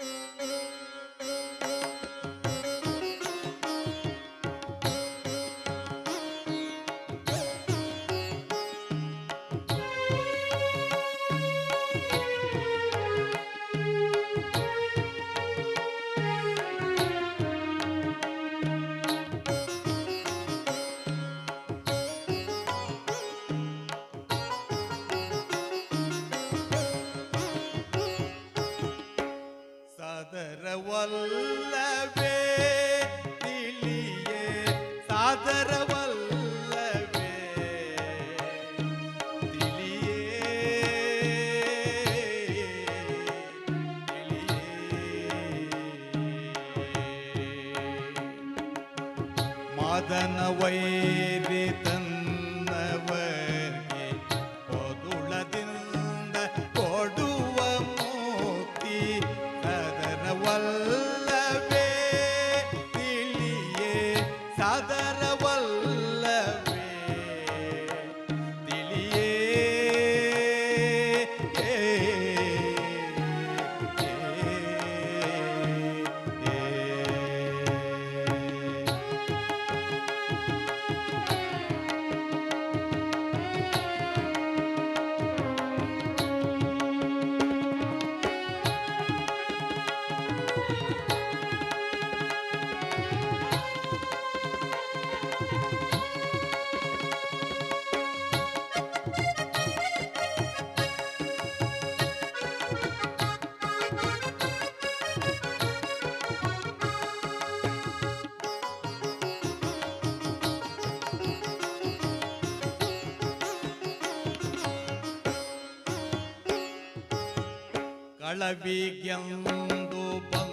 Música வல்லவே சாதரவ தளபி கியந்தோபா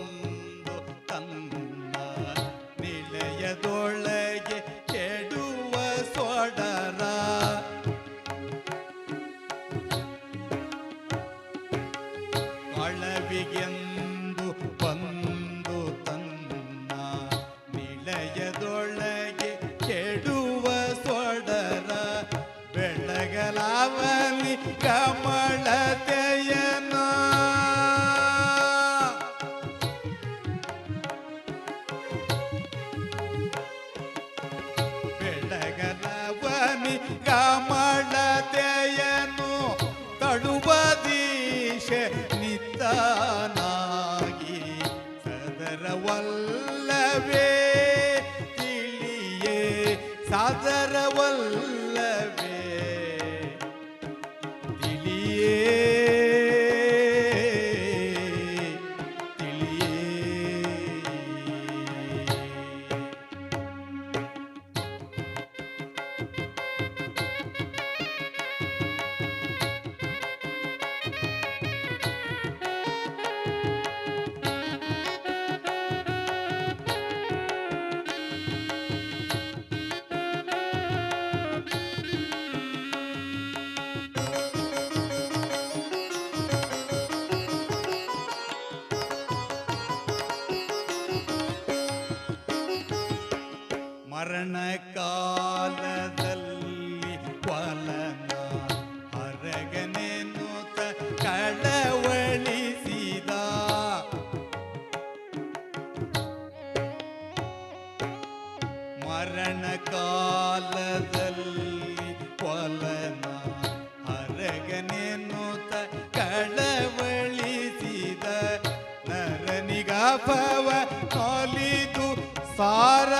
ಕಳವಳಿಸಿದ. ಮರಣ ಕಾಲದಲ್ಲಿ ಕೊಲನ ಹರಗನೆನ್ನುತ್ತ ಕಳವಳಿಸಿದ. ನರನಿಗಾಭವ ಕಾಲಿದು ಸಾರ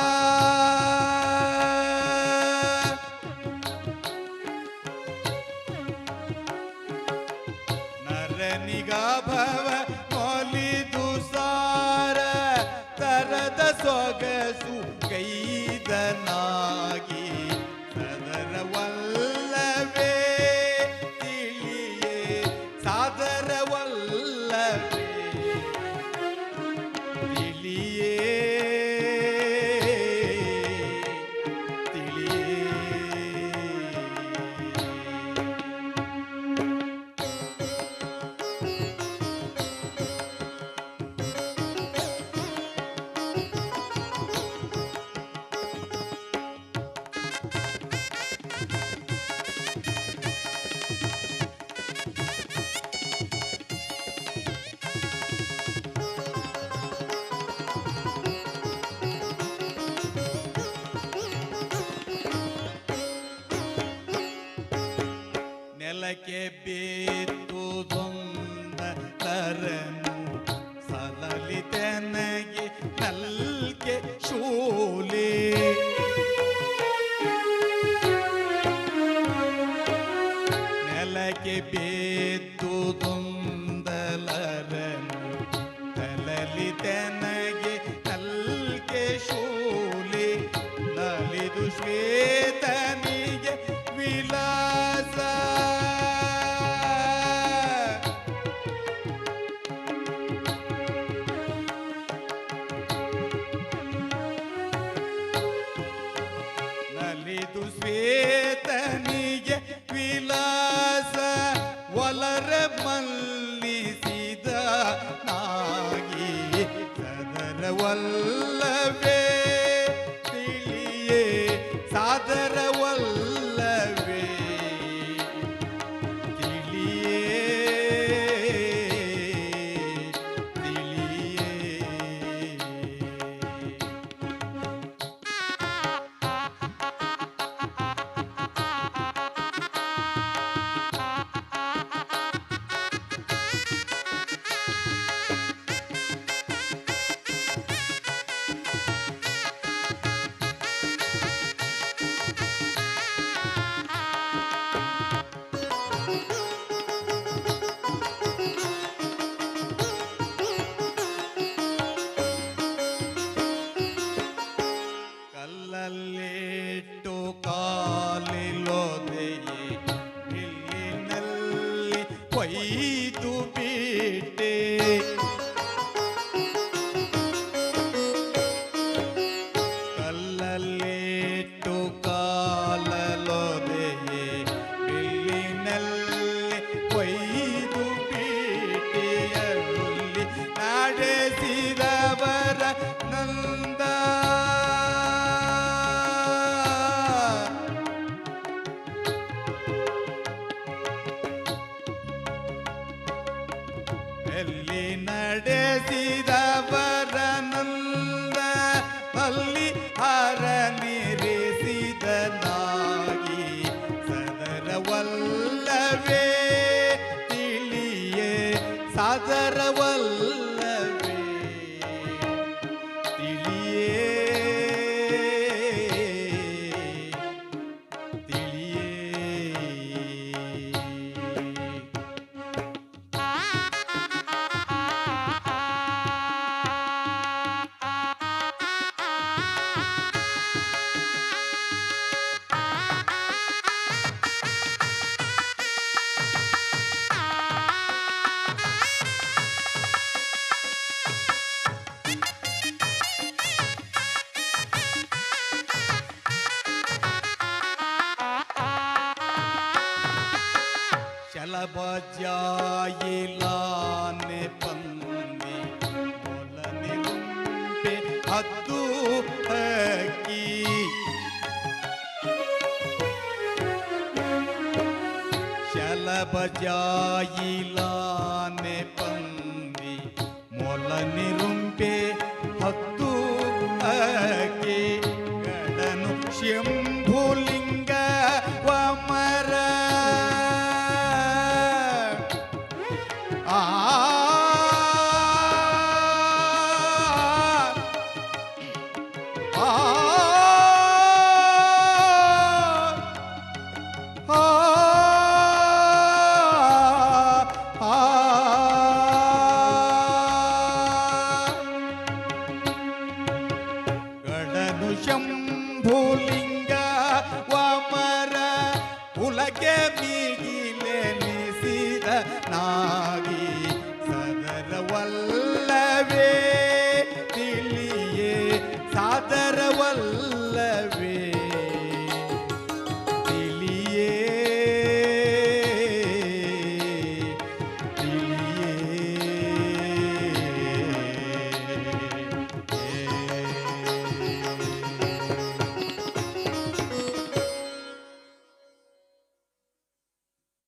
கைதனாகி Baby. ಎಲ್ಲಿ ನಡೆಸಿದವರ बजाए लाने पंदी बोलने पे हद्दू की। शल बजाई लाने पंदी मोलने रुंपे है की। गडनु शिम ಶಂಭುಲಿಂಗ ವಮರ ಕುಲಕ್ಕೆ ನಾ